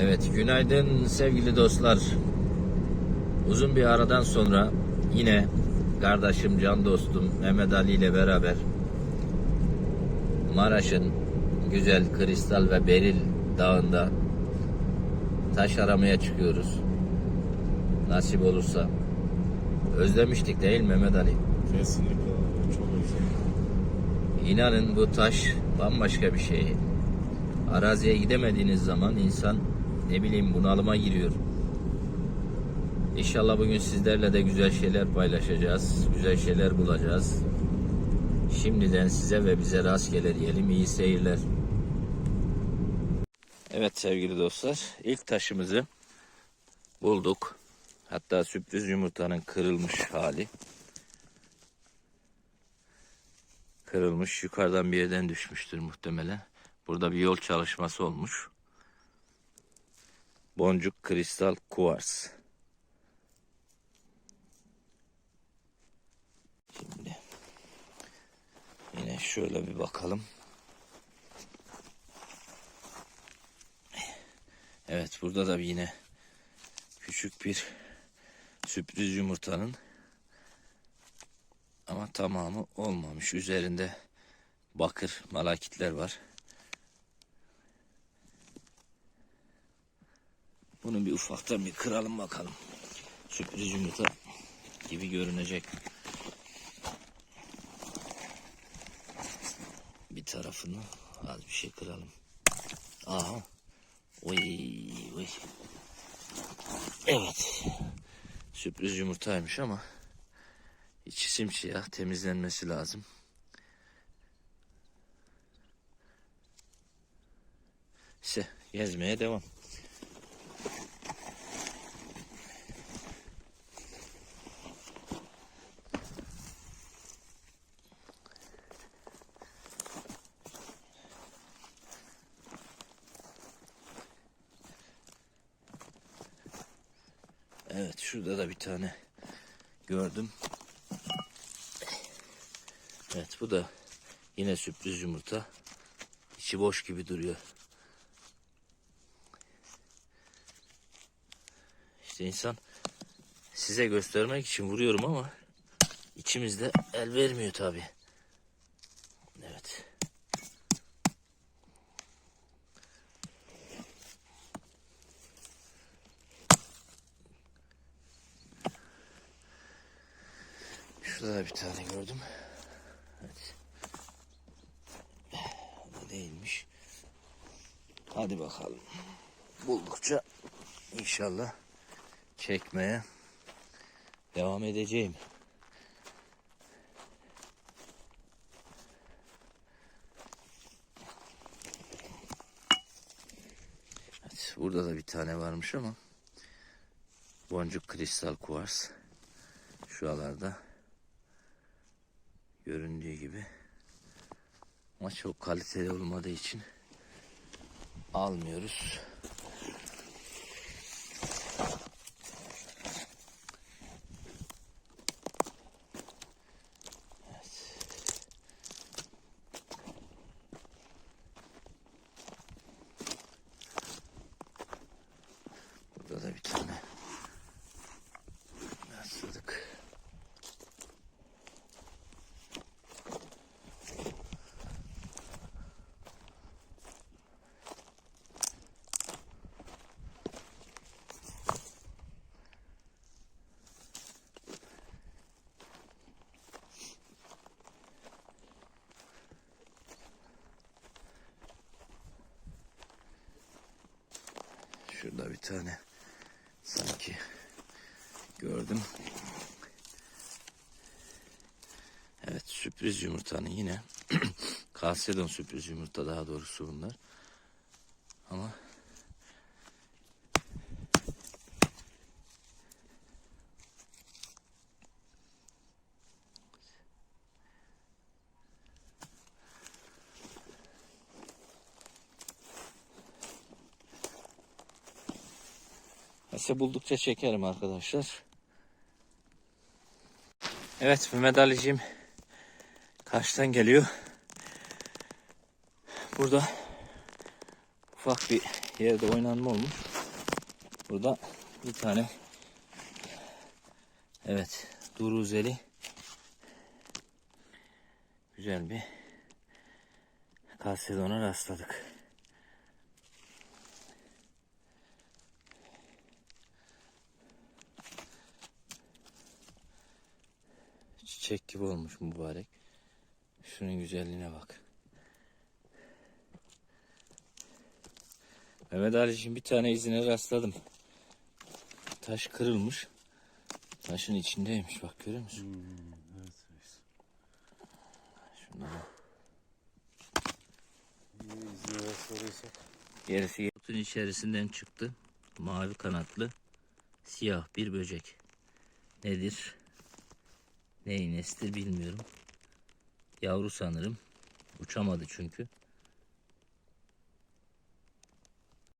Evet, günaydın sevgili dostlar. Uzun bir aradan sonra yine kardeşim, can dostum Mehmet Ali ile beraber Maraş'ın güzel Kristal ve Beril Dağı'nda taş aramaya çıkıyoruz. Nasip olursa. Özlemiştik değil Mehmet Ali? Kesinlikle çok güzel. İnanın bu taş bambaşka bir şey. Araziye gidemediğiniz zaman insan ne bileyim bunalıma giriyor. İnşallah bugün sizlerle de güzel şeyler paylaşacağız. Güzel şeyler bulacağız. Şimdiden size ve bize rastgele diyelim. İyi seyirler. Evet sevgili dostlar. ilk taşımızı bulduk. Hatta sürpriz yumurtanın kırılmış hali. kırılmış. Yukarıdan bir yerden düşmüştür muhtemelen. Burada bir yol çalışması olmuş. Boncuk kristal kuvars. Şimdi yine şöyle bir bakalım. Evet burada da yine küçük bir sürpriz yumurtanın ama tamamı olmamış. Üzerinde bakır malakitler var. Bunu bir ufaktan bir kıralım bakalım. Sürpriz yumurta gibi görünecek. Bir tarafını az bir şey kıralım. Aha. Oy, oy. Evet. Sürpriz yumurtaymış ama İçi simsiyah temizlenmesi lazım. İşte gezmeye devam. Evet şurada da bir tane gördüm. Evet bu da yine sürpriz yumurta. İçi boş gibi duruyor. İşte insan size göstermek için vuruyorum ama içimizde el vermiyor tabi. Evet. Şurada da bir tane gördüm. Evet. Bu değilmiş. Hadi bakalım. Buldukça inşallah çekmeye devam edeceğim. Evet, burada da bir tane varmış ama boncuk kristal kuvars şuralarda göründüğü gibi ama çok kaliteli olmadığı için almıyoruz. Burada da bir tane rastladık. Şurada bir tane sanki gördüm. Evet sürpriz yumurtanın yine Kalsedon sürpriz yumurta daha doğrusu bunlar. Ama Neyse buldukça çekerim arkadaşlar. Evet Mehmet Ali'cim Kaçtan geliyor? Burada ufak bir yerde oynanma olmuş. Burada bir tane evet duruzeli güzel bir kalsedona rastladık. Çiçek gibi olmuş mübarek. Şunun güzelliğine bak. Mehmet Ali'cim bir tane izine rastladım. Taş kırılmış. Taşın içindeymiş bak görüyor musun? Evet reis. Şunlara. İyi izleye soruysak. Gerisi kutun içerisinden çıktı. Mavi kanatlı siyah bir böcek. Nedir? Neyin nesli bilmiyorum. Yavru sanırım. Uçamadı çünkü.